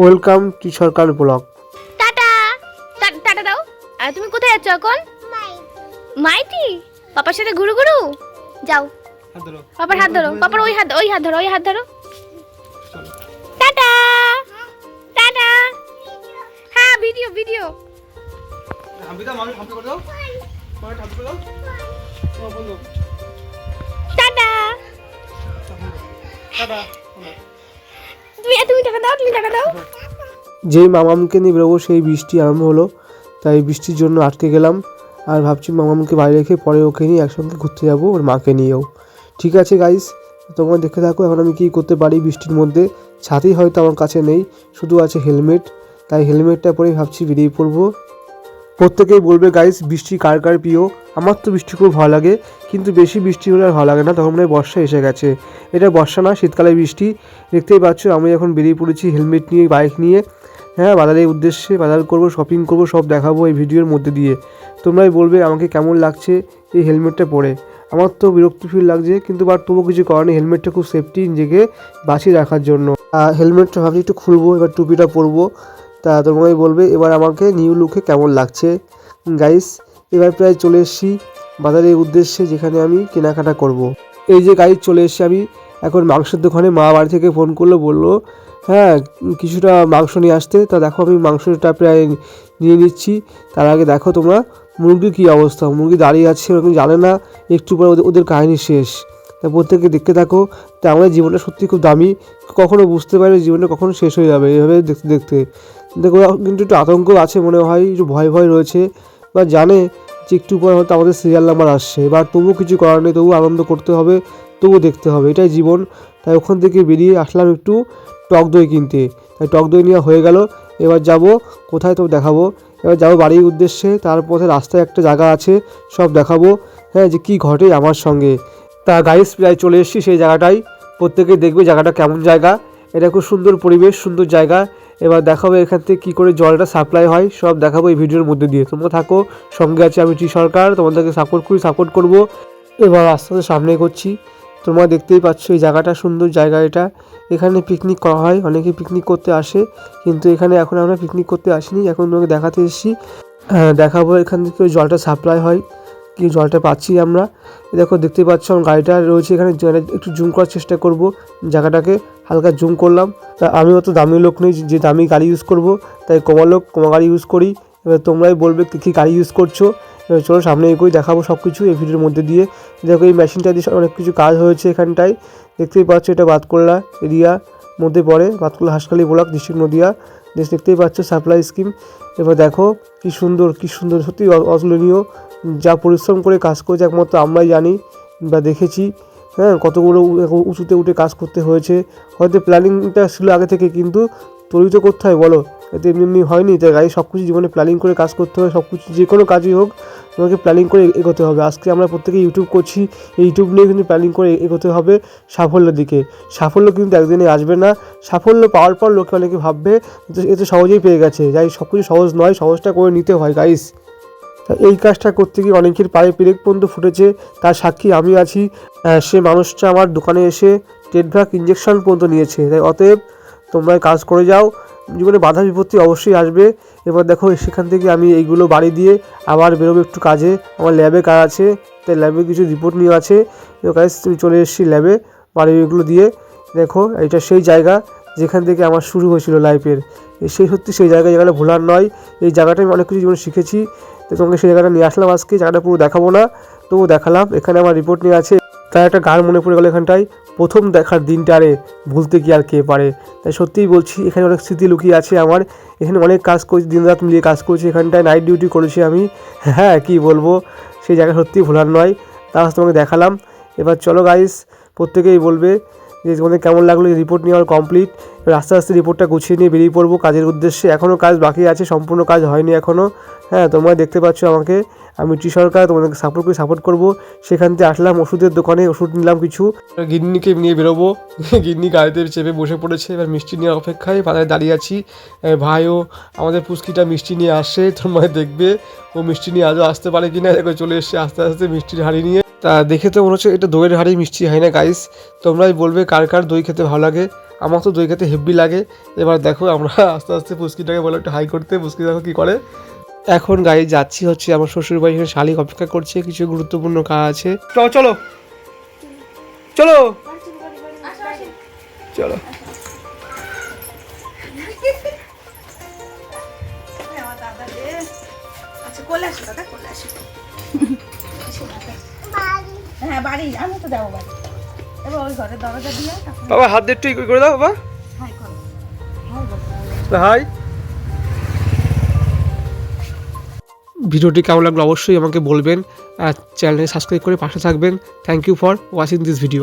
Welcome to Sarkar blog. Tata. টা- tata দাও। আর তুমি কোথায় যাচ্ছ এখন? মাইতি। পাপার সাথে ঘুরু ঘুরু? যাও। পাপার হাত ধরো। পাপার ওই হাত ওই হাত ধরো ওই হাত ধরো। টাটা। টাটা। হ্যাঁ ভিডিও ভিডিও টাটা। টাটা। যেই মামামকে নিয়ে বেরোবো, সেই বৃষ্টি আরম্ভ হলো। তাই বৃষ্টির জন্য আটকে গেলাম। আর ভাবছি মামামকে বাড়ি রেখে পরে ওকে নিয়ে একসঙ্গে ঘুরতে যাব, ওর মাকে নিয়েও। ঠিক আছে গাইস তোমরা দেখে থাকো এখন আমি কী করতে পারি বৃষ্টির মধ্যে। ছাতি হয়তো আমার কাছে নেই, শুধু আছে হেলমেট। তাই হেলমেটটা পরেই ভাবছি বেরিয়ে পড়ব। প্রত্যেকেই বলবে গাইস বৃষ্টি কার কার প্রিয়? আমার তো বৃষ্টি খুব ভালো লাগে, কিন্তু বেশি বৃষ্টি হলে আর ভালো লাগে না। তখন মনে হয় বর্ষা এসে গেছে। এটা বর্ষা না, শীতকালে বৃষ্টি। দেখতেই পাচ্ছ, আমি এখন বেরিয়ে পড়েছি হেলমেট নিয়ে, বাইক নিয়ে। হ্যাঁ বাজারের উদ্দেশ্যে বাজার করব শপিং করব, সব দেখাবো এই ভিডিওর মধ্যে দিয়ে। তোমরাই বলবে আমাকে কেমন লাগছে এই হেলমেটটা পরে। আমার তো বিরক্তি ফিল লাগছে, কিন্তু বাট তবুও কিছু করার নেই। হেলমেটটা খুব সেফটি নিজেকে বাঁচিয়ে রাখার জন্য। হেলমেটটা ভাবছি একটু খুলবো, এবার টুপিটা পরবো। তা তোমরাই বলবে, এবার আমাকে নিউ লুকে কেমন লাগছে। গাইস এবার প্রায় চলে এসেছি বাজারের উদ্দেশ্যে, যেখানে আমি কেনাকাটা করব। এই যে গাইজ চলে এসেছি আমি এখন মাংসের দোকানে। মা বাড়ি থেকে ফোন করল, বলল হ্যাঁ কিছুটা মাংস নিয়ে আসতে। তা দেখো আমি মাংসটা প্রায় নিয়ে নিচ্ছি। তার আগে দেখো তোমরা, মুরগির কী অবস্থা? মুরগি দাঁড়িয়ে আছে, ওরকম জানে না, একটু পরে ওদের ওদের কাহিনী শেষ। তা প্রত্যেকে দেখতে থাকো। তা আমাদের জীবনটা সত্যি খুব দামি। কখনো বুঝতে পারি জীবনটা কখনো শেষ হয়ে যাবে, এভাবে দেখতে দেখতে। দেখো, কিন্তু একটু আতঙ্ক আছে মনে হয়, একটু ভয় ভয় রয়েছে, বা জানে যে একটু পর হয়তো আমাদের সিরিয়াল নাম্বার আসছে। এবার তবুও কিছু করার নেই তবু আনন্দ করতে হবে তবু দেখতে হবে, এটাই জীবন। তাই ওখান থেকে বেরিয়ে আসলাম একটু টক দই কিনতে। তাই টক দই নেওয়া হয়ে গেল, এবার যাব, কোথায় তো দেখাবো? এবার যাব বাড়ির উদ্দেশ্যে, তার পথে রাস্তায় একটা জায়গা আছে, সব দেখাবো হ্যাঁ যে কী ঘটে আমার সঙ্গে। তা গাইস প্রায় চলে এসেছি সেই জায়গাটাই প্রত্যেকে দেখবে জায়গাটা কেমন জায়গা। এটা খুব সুন্দর পরিবেশ, সুন্দর জায়গা। এবার দেখাবো এখান থেকে কী করে জলটা সাপ্লাই হয়, সব দেখাবো এই ভিডিওর মধ্যে দিয়ে। তোমরা থাকো, সঙ্গে আছে আমি টি সরকার তোমাদেরকে সাপোর্ট করি সাপোর্ট করব। এবার আস্তে আস্তে সামনে করছি তোমরা দেখতেই পাচ্ছ এই জায়গাটা সুন্দর জায়গা এটা। এখানে পিকনিক করা হয়, অনেকে পিকনিক করতে আসে, কিন্তু এখানে এখন আমরা পিকনিক করতে আসিনি, এখন তোমাকে দেখাতে এসেছি। দেখাবো এখান থেকে জলটা সাপ্লাই হয়। কি জলটা পাচ্ছি আমরা? দেখো দেখতে পাচ্ছ, আমার গাড়িটা রয়েছে এখানে। একটু জুম করার চেষ্টা করব। জায়গাটাকে হালকা জুম করলাম। তা আমি অত দামি লোক নেই যে দামি গাড়ি ইউজ করব। তাই কমা লোক, কমা গাড়ি ইউজ করি। এবার তোমরাই বলবে কী কী গাড়ি ইউজ করছ? এবার চলো সামনে এগোই, দেখাবো সব কিছু এই ভিডিওর মধ্যে দিয়ে। দেখো, এই মেশিনটা দিয়ে অনেক কিছু কাজ হয়েছে এখানটায়। দেখতেই পাচ্ছ এটা বাতকল্লা এরিয়া মধ্যে পড়ে। Batkalla Haskhali block district Nadia. দেখতেই পাচ্ছ সাপ্লাই স্কিম এবার দেখো, কি সুন্দর কি সুন্দর সত্যি অতুলনীয়। যা পরিশ্রম করে কাজ করেছে একমাত্র আমরাই জানি বা দেখেছি হ্যাঁ কতগুলো উঁচুতে উঠে কাজ করতে হয়েছে। হয়তো প্ল্যানিংটা ছিল আগে থেকে, কিন্তু তৈরি তো করতে হয়, বলো। এতে এমনি এমনি হয়নি, তাই গাড়ি সব কিছু জীবনে প্ল্যানিং করে কাজ করতে হবে সব কিছু যে কোনো কাজই হোক, তোমাকে প্ল্যানিং করে এগোতে হবে। আজকে আমরা প্রত্যেকে ইউটিউব করছি, এই ইউটিউব নিয়ে কিন্তু প্ল্যানিং করে এগোতে হবে সাফল্যের দিকে। সাফল্য কিন্তু একদিনে আসবে না। সাফল্য পাওয়ার পর লোকে অনেকে ভাববে এ তো সহজেই পেয়ে গেছে। যাই সব কিছু সহজ নয়, সহজটা করে নিতে হয় গাইস এই কাজটা করতে গিয়ে অনেকের পায়ে পেরেক পর্যন্ত ফুটেছে, তার সাক্ষী আমি আছি। সে মানুষটা আমার দোকানে এসে টেটভাক ইঞ্জেকশন পর্যন্ত নিয়েছে। তাই অতএব তোমরা কাজ করে যাও। জীবনে বাধা বিপত্তি অবশ্যই আসবে। এবার দেখো, সেখান থেকে আমি এইগুলো বাড়ি দিয়ে আবার বেরোবো একটু কাজে। আমার ল্যাবে কাজ আছে, তাই ল্যাবে কিছু রিপোর্ট নিয়ে আছে। কাজ তুমি চলে এসেছি ল্যাবে বাড়ি এগুলো দিয়ে। দেখো, এটা সেই জায়গা যেখান থেকে আমার শুরু হয়েছিল লাইফের সেই সত্যি সেই জায়গা জায়গাটা ভোলার নয়। এই জায়গাটা আমি অনেক কিছু জীবনে শিখেছি। তো তোমাকে সেই জায়গাটা নিয়ে আসলাম আজকে, জায়গাটা পুরো দেখাবো না তবু দেখালাম। এখানে আমার রিপোর্ট নিয়ে আছে। তার একটা গান মনে পড়ে গেল এখানটায়, প্রথম দেখার দিনটারে ভুলতে কি আর কে পারে? তাই সত্যিই বলছি, এখানে অনেক স্মৃতি লুকিয়ে আছে আমার। এখানে অনেক কাজ করেছি দিন রাত মিলিয়ে কাজ করেছি। এখানটায় নাইট ডিউটি করেছি আমি। হ্যাঁ কি বলব? সেই জায়গা সত্যিই ভোলার নয়। তা আজ তোমাকে দেখালাম। এবার চলো গাইস প্রত্যেকেই বলবে যে তোমাদের কেমন লাগল রিপোর্ট নেওয়ার কমপ্লিট এবার আস্তে রিপোর্টটা গুছিয়ে নিয়ে বেরিয়ে পড়ব কাজের উদ্দেশ্যে। এখনও কাজ বাকি আছে, সম্পূর্ণ কাজ হয়নি এখনও হ্যাঁ তোমরা দেখতে পাচ্ছ আমাকে। আমি টি সরকার, তোমাদেরকে সাপোর্ট করে সাপোর্ট করব। সেখান থেকে আসলাম, ওষুধের দোকানে ওষুধ নিলাম কিছু। গিন্নিকে নিয়ে বেরোবো। গিন্নি গাড়িতে চেপে বসে পড়েছে। এবার মিষ্টি নেওয়ার অপেক্ষায় বাজারে দাঁড়িয়ে আছি। ভাইও, আমাদের পুচকিটা মিষ্টি নিয়ে আসছে তোমরা দেখবে ও মিষ্টি নিয়ে আজও আসতে পারে কিনা। দেখো, চলে এসছে আস্তে আস্তে মিষ্টির হাড়ি নিয়ে। তা দেখে তো মনে হচ্ছে এটা দইয়ের হাড়ি মিষ্টি হয় না গাইস তোমরাই বলবে কার কার দই খেতে ভালো লাগে। আমার তো দই খেতে হেভি লাগে। এবার দেখো আমরা আস্তে আস্তে পুস্কিটাকে বলে একটু হাই করতে। পুস্কি দেখো কী করে। এখন গাড়ি যাচ্ছি হচ্ছে আমার শ্বশুর বাড়ি এখানে শালিক অপেক্ষা করছে। কিছু গুরুত্বপূর্ণ কাজ আছে। চলো চলো। চলো। চলো। আচ্ছা কোলে আসো দাদা কোলে আসো। হ্যাঁ বাড়ি আমি তো যাব বাড়ি। এবার ওই ঘরে দরজা দিয়ে বাবা হাত দিয়ে একটু করে দাও বাবা। হাই করো। হাই। ভিডিওটি কেমন লাগল অবশ্যই আমাকে বলবেন আর চ্যানেলে সাবস্ক্রাইব করে পাশে থাকবেন। Thank you for watching this video